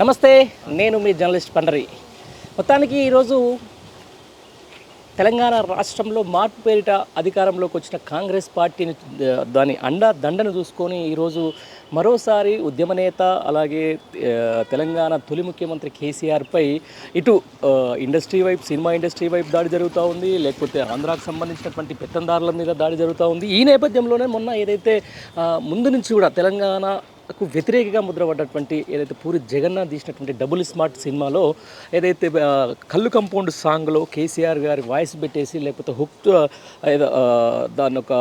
నమస్తే నేను మీ జర్నలిస్ట్ పండరి. మొత్తానికి ఈరోజు తెలంగాణ రాష్ట్రంలో మార్పు పేరిట అధికారంలోకి వచ్చిన కాంగ్రెస్ పార్టీని దాని అండ దండను చూసుకొని ఈరోజు మరోసారి ఉద్యమ నేత అలాగే తెలంగాణ తొలి ముఖ్యమంత్రి కేసీఆర్పై ఇటు ఇండస్ట్రీ వైపు సినిమా ఇండస్ట్రీ వైపు దాడి జరుగుతూ ఉంది. లేకపోతే ఆంధ్రాకు సంబంధించినటువంటి పెత్తందారుల మీద దాడి జరుగుతూ ఉంది. ఈ నేపథ్యంలోనే మొన్న ఏదైతే ముందు నుంచి కూడా తెలంగాణ కు వ్యతిరేకంగా ముద్రపడ్డటువంటి ఏదైతే పూరి జగన్నాథ్ తీసినటువంటి డబుల్ స్మార్ట్ సినిమాలో ఏదైతే కళ్ళు కంపౌండ్ సాంగ్లో కేసీఆర్ గారి వాయిస్ పెట్టేసి లేకపోతే హుక్ ఏదో ఆ, ఒక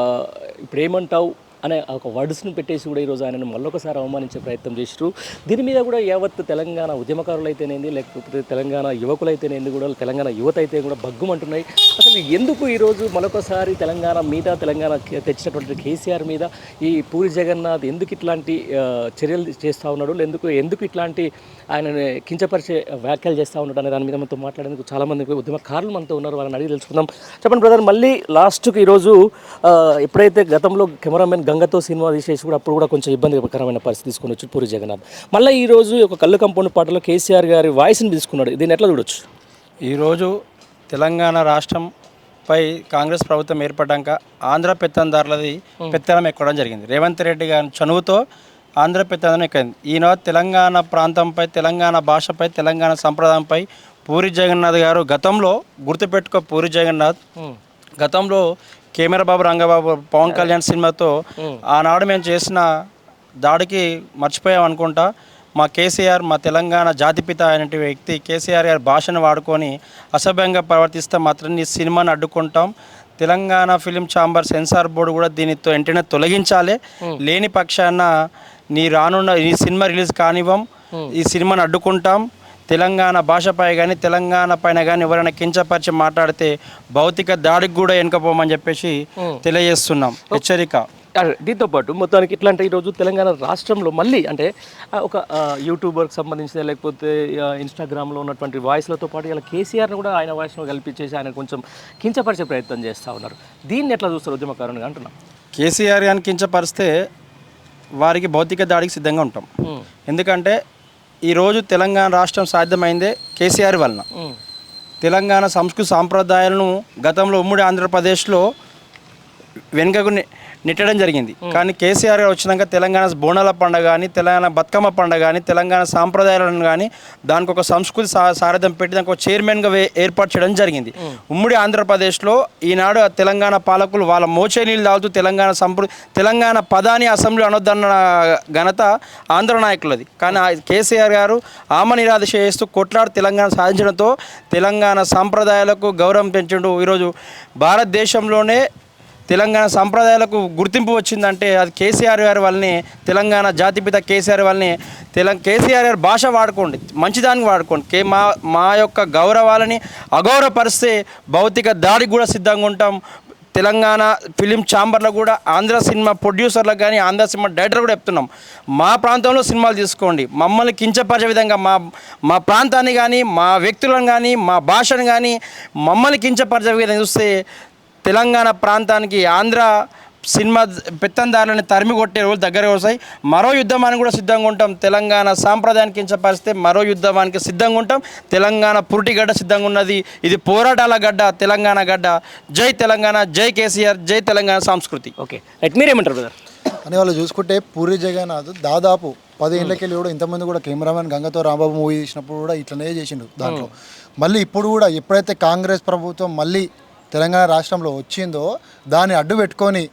ఇప్పుడు ఏమంటావు? అనే ఒక వర్డ్స్ను పెట్టేసి కూడా ఈరోజు ఆయనను మళ్ళొకసారి అవమానించే ప్రయత్నం చేశారు దీని మీద కూడా యావత్ తెలంగాణ ఉద్యమకారులు అయితేనేంది లేకపోతే తెలంగాణ యువకులైతేనేది కూడా తెలంగాణ యువత అయితే కూడా బగ్గుమంటున్నాయి అసలు ఎందుకు ఈరోజు మరొకసారి తెలంగాణ మీద తెలంగాణ తెచ్చినటువంటి కేసీఆర్ మీద ఈ పూరి జగన్నాథ్ ఎందుకు ఇట్లాంటి చర్యలు చేస్తూ ఉన్నాడు? ఎందుకు ఎందుకు ఇట్లాంటి ఆయనని కించపరిచే వ్యాఖ్యలు చేస్తూ ఉన్నాడు అనే దాని మీద మనతో మాట్లాడేందుకు చాలామంది ఉద్యమకారులు మనతో ఉన్నారు. వాళ్ళని అడిగి తెలుసుకుందాం. చెప్పండి బ్రదర్ మళ్ళీ లాస్ట్కి ఈరోజు ఎప్పుడైతే గతంలో కెమెరామెన్ గంగతో సినిమా తీసేసి కూడా అప్పుడు కూడా కొంచెం ఇబ్బందికరమైన పరిస్థితి తీసుకొని వచ్చి పూరి జగన్నాథ్. మళ్ళీ ఈ రోజు ఒక కళ్ళు కంపౌండ్ పాటలో కేసీఆర్ గారి వాయిస్ని తీసుకున్నాడు. దీన్ని ఎట్లా చూడొచ్చు? ఈరోజు తెలంగాణ రాష్ట్రంపై కాంగ్రెస్ ప్రభుత్వం ఏర్పడ్డాక ఆంధ్ర పెత్తందారులది పెత్తనం ఎక్కడం జరిగింది. రేవంత్ రెడ్డి గారి చనువుతో ఆంధ్ర పెత్తనం ఎక్కింది. ఈయన తెలంగాణ ప్రాంతంపై తెలంగాణ భాషపై తెలంగాణ సంప్రదాయంపై పూరి జగన్నాథ్ గారు గతంలో గుర్తుపెట్టుకో పూరి జగన్నాథ్ గతంలో కెమెరా బాబు రంగబాబు పవన్ కళ్యాణ్ సినిమాతో ఆనాడు మేము చేసిన దాడికి మర్చిపోయాం అనుకుంటా. మా కేసీఆర్ మా తెలంగాణ జాతిపిత అయినటువంటి వ్యక్తి కేసీఆర్ గారి భాషను వాడుకొని అసభ్యంగా ప్రవర్తిస్తే మాత్రం నీ సినిమాని అడ్డుకుంటాం. Telangana film chamber censor board కూడా దీనితో వెంటనే తొలగించాలి. లేని పక్షాన నీ రానున్న ఈ సినిమా రిలీజ్ కానివ్వం ఈ సినిమాని అడ్డుకుంటాం. తెలంగాణ భాషపై కానీ తెలంగాణ పైన కానీ ఎవరైనా కించపరిచి మాట్లాడితే భౌతిక దాడికి కూడా వెనుకపోమని చెప్పేసి తెలియజేస్తున్నాం. హెచ్చరిక. దీంతో పాటు మొత్తానికి ఇట్లా అంటే ఈరోజు తెలంగాణ రాష్ట్రంలో మళ్ళీ అంటే ఒక యూట్యూబర్కి సంబంధించిన లేకపోతే ఇన్స్టాగ్రామ్లో ఉన్నటువంటి వాయిస్లతో పాటు ఇలా కేసీఆర్ని కూడా ఆయన వాయిస్ను కల్పించేసి ఆయన కొంచెం కించపరిచే ప్రయత్నం చేస్తూ ఉన్నారు. దీన్ని ఎట్లా చూస్తారు ఉద్యమకారునిగా అంటున్నా? కేసీఆర్ గారిని కించపరిస్తే వారికి భౌతిక దాడికి సిద్ధంగా ఉంటాం. ఎందుకంటే ఈరోజు తెలంగాణ రాష్ట్రం సాధ్యమైందే కేసీఆర్ వలన. తెలంగాణ సంస్కృతి సాంప్రదాయాలను గతంలో ఉమ్మడి ఆంధ్రప్రదేశ్లో వెనుకకు నెట్టడం జరిగింది. కానీ కేసీఆర్ గారు వచ్చినాక తెలంగాణ బోనాల పండుగ కానీ తెలంగాణ బతుకమ్మ పండుగ కానీ తెలంగాణ సాంప్రదాయాలను కానీ దానికి ఒక సంస్కృతి సారథ్యం పెట్టి దానికి ఒక చైర్మన్గా ఏర్పాటు చేయడం జరిగింది. ఉమ్మడి ఆంధ్రప్రదేశ్లో ఈనాడు తెలంగాణ పాలకులు వాళ్ళ మోచే నీళ్ళు తాగుతూ తెలంగాణ సంప్ర తెలంగాణ పదాని అసెంబ్లీ అనొద్దన్న ఘనత ఆంధ్ర నాయకులది. కానీ కేసీఆర్ గారు ఆమ నిరాదశ చేస్తూ కొట్లాడు తెలంగాణ సాధించడంతో తెలంగాణ సాంప్రదాయాలకు గౌరవం పెంచడం. ఈరోజు భారతదేశంలోనే తెలంగాణ సంప్రదాయాలకు గుర్తింపు వచ్చిందంటే అది కేసీఆర్ గారి వల్లనే తెలంగాణ జాతిపిత కేసీఆర్ వల్లనే తెలం కేసీఆర్ గారి భాష వాడుకోండి మంచిదానికి వాడుకోండి. కే మా మా యొక్క గౌరవాలని అగౌరవపరిస్తే భౌతిక దాడికి కూడా సిద్ధంగా ఉంటాం. తెలంగాణ ఫిలిం ఛాంబర్లో కూడా ఆంధ్ర సినిమా ప్రొడ్యూసర్లకు కానీ ఆంధ్ర సినిమా డైరెక్టర్ కూడా చెప్తున్నాం. మా ప్రాంతంలో సినిమాలు తీసుకోండి. మమ్మల్ని కించపరిచే విధంగా మా మా ప్రాంతాన్ని కానీ మా వ్యక్తులను కానీ మా భాషను కానీ మమ్మల్ని కించపరిచే విధంగా చూస్తే తెలంగాణ ప్రాంతానికి ఆంధ్ర సినిమా పెత్తందారులని తరిమి కొట్టే రోజులు దగ్గర వస్తాయి. మరో యుద్ధమానికి కూడా సిద్ధంగా ఉంటాం. తెలంగాణ సాంప్రదాయానికి కించపరిస్తే మరో యుద్ధమానికి సిద్ధంగా ఉంటాం. తెలంగాణ పురిటి గడ్డ సిద్ధంగా ఉన్నది. ఇది పోరాటాల గడ్డ తెలంగాణ గడ్డ. జై తెలంగాణ జై కేసీఆర్ జై తెలంగాణ సంస్కృతి. ఓకే. రైట్ మీరేమంటారు బ్రదర్? అని వాళ్ళు చూసుకుంటే పూరి జగన్నాథ్ దాదాపు పది ఏళ్ళకెళ్ళి కూడా ఇంతమంది కూడా కెమెరామెన్ గంగతో రాంబాబు మూవీ చేసినప్పుడు కూడా ఇట్లనే చేసిండు దాంట్లో. మళ్ళీ ఇప్పుడు కూడా ఎప్పుడైతే కాంగ్రెస్ ప్రభుత్వం మళ్ళీ తెలంగాణ రాష్ట్రంలో వచ్చిందో దాన్ని అడ్డు పెట్టుకొని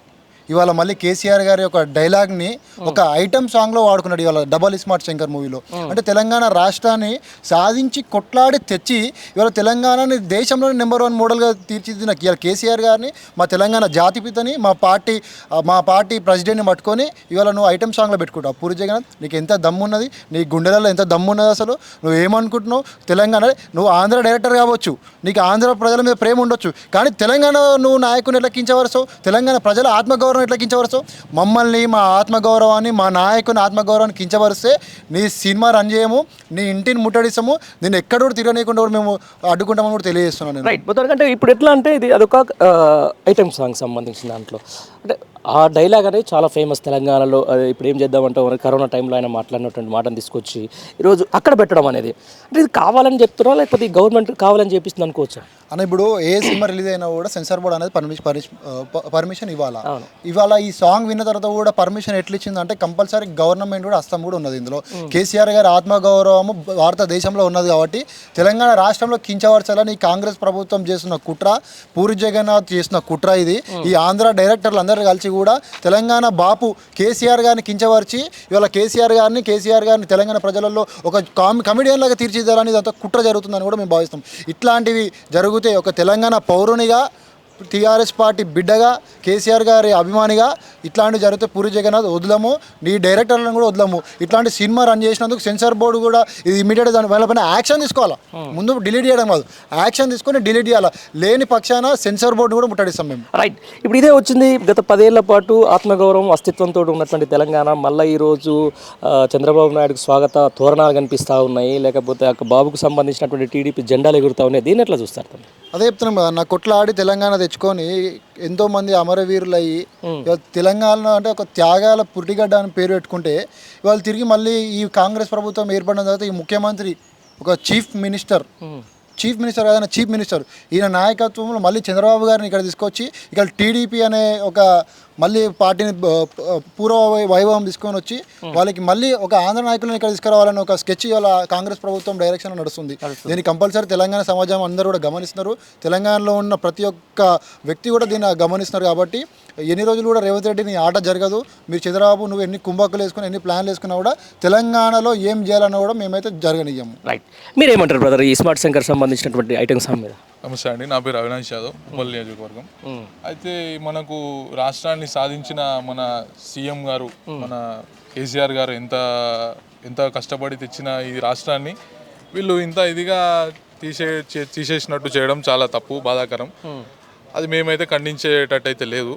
ఇవాళ మళ్ళీ కేసీఆర్ గారి యొక్క డైలాగ్ని ఒక ఐటమ్ సాంగ్లో వాడుకున్నాడు ఇవాళ డబల్ స్మార్ట్ శంకర్ మూవీలో. అంటే తెలంగాణ రాష్ట్రాన్ని సాధించి కొట్లాడి తెచ్చి ఇవాళ తెలంగాణని దేశంలోని నెంబర్ వన్ మోడల్గా తీర్చిదిద్దిన ఇవాళ కేసీఆర్ గారిని మా తెలంగాణ జాతిపితని మా పార్టీ మా పార్టీ ప్రెసిడెంట్ని పట్టుకొని ఇవాళ నువ్వు ఐటమ్ సాంగ్లో పెట్టుకుంటావు. పూరి జగన్నాథ్ నీకు ఎంత దమ్మున్నది? నీ గుండెలలో ఎంత దమ్మున్నది అసలు? నువ్వు ఏమనుకుంటున్నావు? తెలంగాణ నువ్వు ఆంధ్ర డైరెక్టర్ కావచ్చు నీకు ఆంధ్ర ప్రజల మీద ప్రేమ ఉండొచ్చు కానీ తెలంగాణ నువ్వు నాయకుని ఎట్లా కించవరసవు తెలంగాణ ప్రజల ఆత్మగౌరవం ఎట్లా కించవరసవు మమ్మల్ని మా ఆత్మగౌరవాన్ని మా నాయకుని ఆత్మగౌరవాన్ని కించవరిస్తే నీ సినిమా రన్ చేయము నీ ఇంటిని ముట్టడిస్తాము నేను ఎక్కడ కూడా తిరగనీయకుండా కూడా మేము అడ్డుకుంటామని కూడా తెలియజేస్తున్నాను రైట్ మొత్తానికి అంటే ఇప్పుడు ఎట్లా అంటే ఇది అదొక ఐటమ్ సాంగ్ సంబంధించిన దాంట్లో. అంటే ఆ డైలాగ్ అనేది చాలా ఫేమస్ తెలంగాణలో ఇప్పుడు ఏం చేద్దామంటే కరోనా టైంలో ఆయన మాట్లాడినటువంటి మాటను తీసుకొచ్చి ఈరోజు అక్కడ పెట్టడం అనేది. అంటే ఇది కావాలని చెప్తున్నా లేకపోతే గవర్నమెంట్ కావాలని చేపిస్తుంది అనుకోవచ్చా? అని ఇప్పుడు ఏ సినిమా రిలీజ్ అయినా కూడా సెన్సార్ బోర్డ్ అనేది పర్మిషన్ పర్మిషన్ ఇవ్వాలా? ఇవాళ ఈ సాంగ్ విన్న తర్వాత కూడా పర్మిషన్ ఎట్లా ఇచ్చింది అంటే కంపల్సరీ గవర్నమెంట్ కూడా హస్తం కూడా ఉన్నది ఇందులో. కేసీఆర్ గారి ఆత్మగౌరవము భారతదేశంలో ఉన్నది కాబట్టి తెలంగాణ రాష్ట్రంలో కించవర్చాలని కాంగ్రెస్ ప్రభుత్వం చేస్తున్న కుట్ర పూరి జగన్నాథ్ చేసిన కుట్ర ఇది. ఈ ఆంధ్ర డైరెక్టర్లు అందరూ కలిసి కూడా తెలంగాణ బాపు కేసీఆర్ గారిని కించవర్చి ఇవాళ కేసీఆర్ గారిని కేసీఆర్ గారిని తెలంగాణ ప్రజలలో ఒక కామ్ కమిడియన్ లాగా తీర్చిదిద్దాలని ఇదంతా కుట్ర జరుగుతుందని కూడా మేము భావిస్తాం. ఇట్లాంటివి జరిగితే ఒక తెలంగాణ పౌరునిగా టీఆర్ఎస్ పార్టీ బిడ్డగా కేసీఆర్ గారి అభిమానిగా ఇట్లాంటివి జరిగితే పూరి జగన్నాథ్ వదలము నీ డైరెక్టర్లను కూడా వదలము. ఇట్లాంటి సినిమా రన్ చేసినందుకు సెన్సార్ బోర్డు కూడా ఇది ఇమీడియట్ దాని పైన యాక్షన్ తీసుకోవాలా? ముందు డిలీట్ చేయడం కాదు. యాక్షన్ తీసుకొని డిలీట్ చేయాలా? లేని పక్షాన సెన్సార్ బోర్డు కూడా ముట్టడిస్తాం మేము. రైట్ ఇప్పుడు ఇదే వచ్చింది. గత పదేళ్ళ పాటు ఆత్మగౌరవం అస్తిత్వంతో ఉన్నటువంటి తెలంగాణ మళ్ళీ ఈరోజు చంద్రబాబు నాయుడుకు స్వాగత తోరణాలు కనిపిస్తూ ఉన్నాయి. లేకపోతే ఆ బాబుకు సంబంధించినటువంటి టీడీపీ జెండాలు ఎగురుతూ ఉన్నాయి. దీన్ని ఎట్లా చూస్తారు? అదే చెప్తున్నాం కదా నా కొట్లాడి తెలంగాణ తెచ్చుకొని ఎంతో మంది అమరవీరులు అయ్యి ఇవాళ తెలంగాణ అంటే ఒక త్యాగాల పురిటిగడ్డ అని పేరు పెట్టుకుంటే ఇవాళ తిరిగి మళ్ళీ ఈ కాంగ్రెస్ ప్రభుత్వం ఏర్పడిన తర్వాత ఈ ముఖ్యమంత్రి ఒక చీఫ్ మినిస్టర్ చీఫ్ మినిస్టర్ కాదన్న చీఫ్ మినిస్టర్ ఈయన నాయకత్వంలో మళ్ళీ చంద్రబాబు గారిని ఇక్కడ తీసుకొచ్చి ఇక్కడ టీడీపీ అనే ఒక మళ్ళీ పార్టీని పూర్వ వైభవం తీసుకొని వచ్చి వాళ్ళకి మళ్ళీ ఒక ఆంధ్ర నాయకులను ఇక్కడ తీసుకురావాలని ఒక స్కెచ్ ఇవాళ కాంగ్రెస్ ప్రభుత్వం డైరెక్షన్ నడుస్తుంది. దీన్ని కంపల్సరీ తెలంగాణ సమాజం అందరూ కూడా గమనిస్తున్నారు. తెలంగాణలో ఉన్న ప్రతి ఒక్క వ్యక్తి కూడా దీన్ని గమనిస్తున్నారు కాబట్టి ఎన్ని రోజులు కూడా రేవంత్ రెడ్డి నీ ఆట జరగదు. మీరు చంద్రబాబు నువ్వు ఎన్ని కుంభకులు వేసుకుని ఎన్ని ప్లాన్లు వేసుకున్నా కూడా తెలంగాణలో ఏం చేయాలన్నా కూడా మేమైతే జరగనియ్యము. రైట్ మీరేమంటారు బ్రదర్ ఈ స్మార్ట్ శంకర్ సంబంధించినటువంటి ఐటమ్స్ మీద? నమస్తే అండి. నా పేరు అవినాష్ యాదవ్ ఉమ్మల్ నియోజకవర్గం. అయితే మనకు రాష్ట్రాన్ని సాధించిన మన సీఎం గారు మన కేసీఆర్ గారు ఎంత ఎంత కష్టపడి తెచ్చిన ఈ రాష్ట్రాన్ని వీళ్ళు ఇంత ఇదిగా తీసే తీసేసినట్టు చేయడం చాలా తప్పు బాధాకరం. అది మేమైతే ఖండించేటట్టయితే లేదు.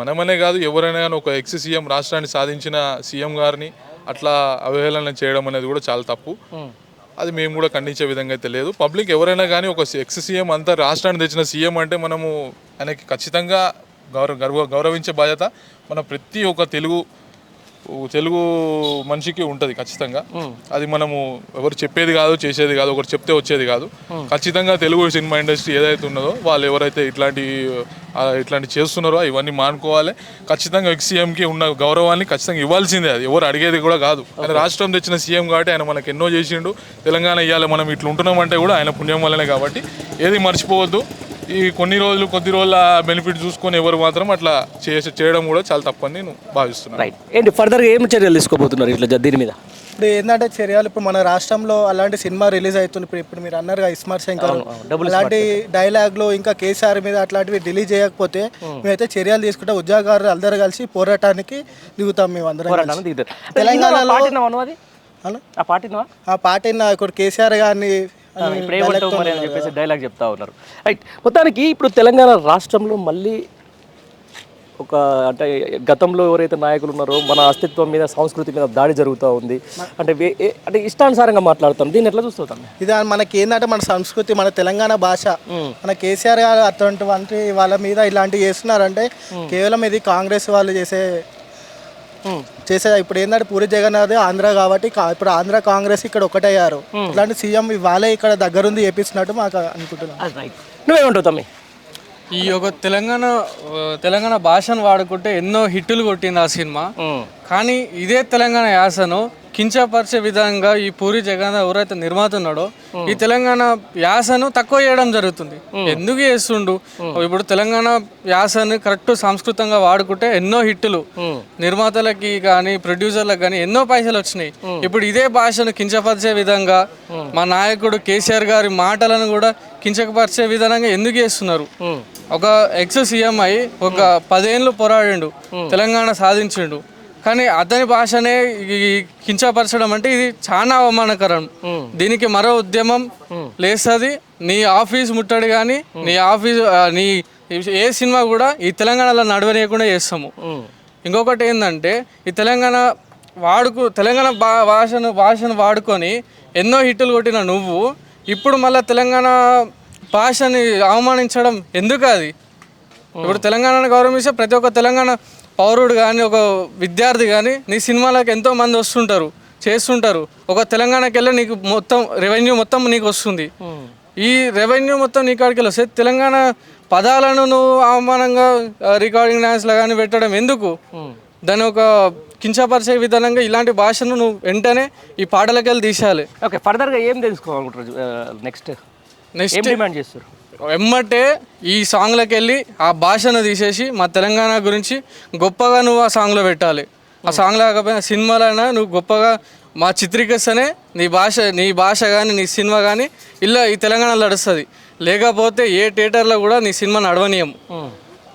మనమనే కాదు ఎవరైనా కానీ ఒక ఎక్స్ సీఎం రాష్ట్రాన్ని సాధించిన సీఎం గారిని అట్లా అవహేళన చేయడం అనేది కూడా చాలా తప్పు. అది మేము కూడా ఖండించే విధంగా అయితే లేదు. పబ్లిక్ ఎవరైనా కానీ ఒక ఎక్స్ సీఎం అంతా రాష్ట్రాన్ని తెచ్చిన సీఎం అంటే మనము ఆయనకి ఖచ్చితంగా గౌరవ గర్వ గౌరవించే బాధ్యత మన ప్రతి ఒక్క తెలుగు తెలుగు మనిషికి ఉంటుంది ఖచ్చితంగా. అది మనము ఎవరు చెప్పేది కాదు చేసేది కాదు ఒకరు చెప్తే వచ్చేది కాదు. ఖచ్చితంగా తెలుగు సినిమా ఇండస్ట్రీ ఏదైతే ఉన్నదో వాళ్ళు ఎవరైతే ఇట్లాంటి ఇట్లాంటి చేస్తున్నారో ఇవన్నీ మానుకోవాలి. ఖచ్చితంగా ఎక్స్ సీఎంకి ఉన్న గౌరవాన్ని ఖచ్చితంగా ఇవ్వాల్సిందే అది. ఎవరు అడిగేది కూడా కాదు. ఆయన రాష్ట్రం తెచ్చిన సీఎం కాబట్టి ఆయన మనకు ఎన్నో చేసిండు. తెలంగాణ ఇవ్వాలి మనం ఇట్లా ఉంటున్నామంటే కూడా ఆయన పుణ్యం వల్లనే కాబట్టి ఏది మర్చిపోవద్దు. ఈ కొన్ని రోజులు కొద్ది రోజుల బెనిఫిట్ చూసుకొని ఎవరు మాత్రం అట్లా చేసి చేయడం కూడా చాలా తప్పని నేను భావిస్తున్నాను. రైట్ ఏంటి ఫర్దర్గా ఏం చర్యలు తీసుకోబోతున్నారు ఇట్లా దీని మీద? ఇప్పుడు ఏంటంటే చర్యలు ఇప్పుడు మన రాష్ట్రంలో అలాంటి సినిమా రిలీజ్ అవుతుంది. ఇప్పుడు ఇప్పుడు మీరు అన్నారు కదా ఇస్మార్ట్ శంకర్. అలాంటి డైలాగ్లు ఇంకా కేసీఆర్ మీద అట్లాంటివి డిలీట్ చేయకపోతే మేమైతే చర్యలు తీసుకుంటే ఉద్యోగాలు అందరూ కలిసి పోరాటానికి దిగుతాం మేము అందరం. తెలంగాణలో- ఆ పార్టీనా నువ్వు అది? అలా? ఆ పార్టీనా ఆ పార్టీ ఇప్పుడు కేసీఆర్ గారిని ఇప్పుడు ఏమంటావు మరి అని చెప్పేసి డైలాగ్ చెప్తా ఉన్నారు. రైట్ మొత్తానికి ఇప్పుడు తెలంగాణ రాష్ట్రంలో మళ్ళీ ఒక అంటే గతంలో ఎవరైతే నాయకులు ఉన్నారో మన అస్తిత్వం మీద సంస్కృతి మీద దాడి జరుగుతూ ఉంది. అంటే అంటే ఇష్టానుసారంగా మాట్లాడుతాం. దీన్ని ఎట్లా చూస్తాం ఇది మనకి ఏంటంటే మన సంస్కృతి మన తెలంగాణ భాష. మన కేసీఆర్ గారు అటువంటి వాళ్ళ మీద ఇలాంటివి చేస్తున్నారంటే కేవలం ఇది కాంగ్రెస్ వాళ్ళు చేసే చేసే ఇప్పుడు ఏంటంటే పూరి జగన్నాథ్ ఆంధ్ర కాబట్టి ఇప్పుడు ఆంధ్ర కాంగ్రెస్ ఇక్కడ ఒకటయ్యారు. ఇట్లాంటి సీఎం వాళ్ళే ఇక్కడ దగ్గరుండి చేపిస్తున్నట్టు మాకు అనుకుంటున్నాం. రైట్ నువ్వేమంటావు తమ్మి? ఈ యొక్క తెలంగాణ తెలంగాణ భాషను వాడుకుంటే ఎన్నో హిట్టులు కొట్టింది ఆ సినిమా. కానీ ఇదే తెలంగాణ యాసను కించపరిచే విధంగా ఈ పూరి జగన్నాథ్ ఎవరైతే నిర్మాత ఉన్నాడో ఈ తెలంగాణ యాసను తక్కువ చేయడం జరుగుతుంది. ఎందుకు చేస్తుండు? ఇప్పుడు తెలంగాణ యాసను కరెక్ట్ సంస్కృతంగా వాడుకుంటే ఎన్నో హిట్టులు. నిర్మాతలకి కానీ ప్రొడ్యూసర్లకు కానీ ఎన్నో పైసలు వచ్చినాయి. ఇప్పుడు ఇదే భాషను కించపరిచే విధంగా మా నాయకుడు కేసీఆర్ గారి మాటలను కూడా కించపరిచే విధంగా ఎందుకు చేస్తున్నారు? ఒక ఎక్స్ సీఎం అయి ఒక పదేళ్ళు పోరాడిండు. తెలంగాణ సాధించిండు. కానీ అతని భాషనే కించపరచడం అంటే ఇది చాలా అవమానకరం. దీనికి మరో ఉద్యమం లేస్తుంది. నీ ఆఫీస్ ముట్టడి కానీ నీ ఆఫీస్ నీ ఏ సినిమా కూడా ఈ తెలంగాణలో నడవనీయకుండా చేస్తాము. ఇంకొకటి ఏంటంటే ఈ తెలంగాణ వాడుకు తెలంగాణ భా భాషను భాషను వాడుకొని ఎన్నో హిట్టులు కొట్టిన నువ్వు ఇప్పుడు మళ్ళీ తెలంగాణ భాషని అవమానించడం ఎందుకు అది? ఇప్పుడు తెలంగాణను గౌరవిస్తే ప్రతి ఒక్క తెలంగాణ పౌరుడు కానీ ఒక విద్యార్థి కానీ నీ సినిమాలకు ఎంతో మంది వస్తుంటారు చేస్తుంటారు. ఒక తెలంగాణకి వెళ్ళి నీకు మొత్తం రెవెన్యూ మొత్తం నీకు వస్తుంది. ఈ రెవెన్యూ మొత్తం నీ కాడికి వస్తే తెలంగాణ పదాలను నువ్వు అవమానంగా రికార్డింగ్ డాన్స్లో కానీ పెట్టడం ఎందుకు? దాని ఒక కించపరిచే విధానంగా ఇలాంటి భాషను నువ్వు వెంటనే ఈ పాటలకి వెళ్ళి తీసేయాలి. ఓకే ఫర్దర్గా ఏం తెలుసుకోవాలనుకుంటారు నెక్స్ట్ నెక్స్ట్ డిమాండ్ చేస్తారు? ఎమ్మటే ఈ సాంగ్లోకి వెళ్ళి ఆ భాషను తీసేసి మా తెలంగాణ గురించి గొప్పగా నువ్వు ఆ సాంగ్లో పెట్టాలి. ఆ సాంగ్ లేకపోయినా సినిమాలైనా నువ్వు గొప్పగా మా చిత్రీకరిస్తేనే నీ భాష నీ భాష కానీ నీ సినిమా కానీ ఇలా ఈ తెలంగాణలో నడుస్తుంది. లేకపోతే ఏ థియేటర్లో కూడా నీ సినిమా నడవనీయం.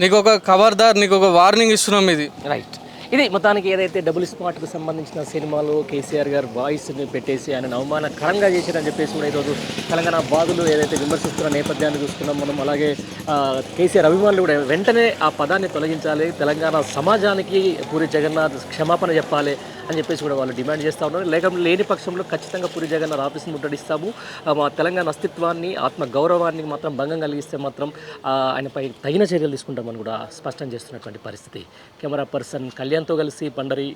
నీకు ఒక ఖబర్దార్ నీకు ఒక వార్నింగ్ ఇస్తున్నాం ఇది. రైట్ ఇది మొత్తానికి ఏదైతే డబుల్ స్పాట్కి సంబంధించిన సినిమాలో కేసీఆర్ గారు వాయిస్ని పెట్టేసి ఆయన అవమానకరంగా చేశారని చెప్పేసి కూడా ఈరోజు తెలంగాణ బాధలు ఏదైతే విమర్శిస్తున్న నేపథ్యాన్ని చూస్తున్నాం మనం అలాగే కేసీఆర్ అభిమానులు కూడా వెంటనే ఆ పదాన్ని తొలగించాలి తెలంగాణ సమాజానికి పూరి జగన్నాథ్ క్షమాపణ చెప్పాలి అని చెప్పేసి కూడా వాళ్ళు డిమాండ్ చేస్తూ ఉన్నారు. లేక లేని పక్షంలో ఖచ్చితంగా పూరి జగన్నాథ్ ఆఫీస్ని ముట్టడిస్తాము మా తెలంగాణ అస్తిత్వాన్ని ఆత్మ గౌరవాన్ని మాత్రం భంగం కలిగిస్తే మాత్రం ఆయనపై తగిన చర్యలు తీసుకుంటామని కూడా స్పష్టం చేస్తున్నటువంటి పరిస్థితి. కెమెరా పర్సన్ కళ్యాణ్తో కలిసి పండరి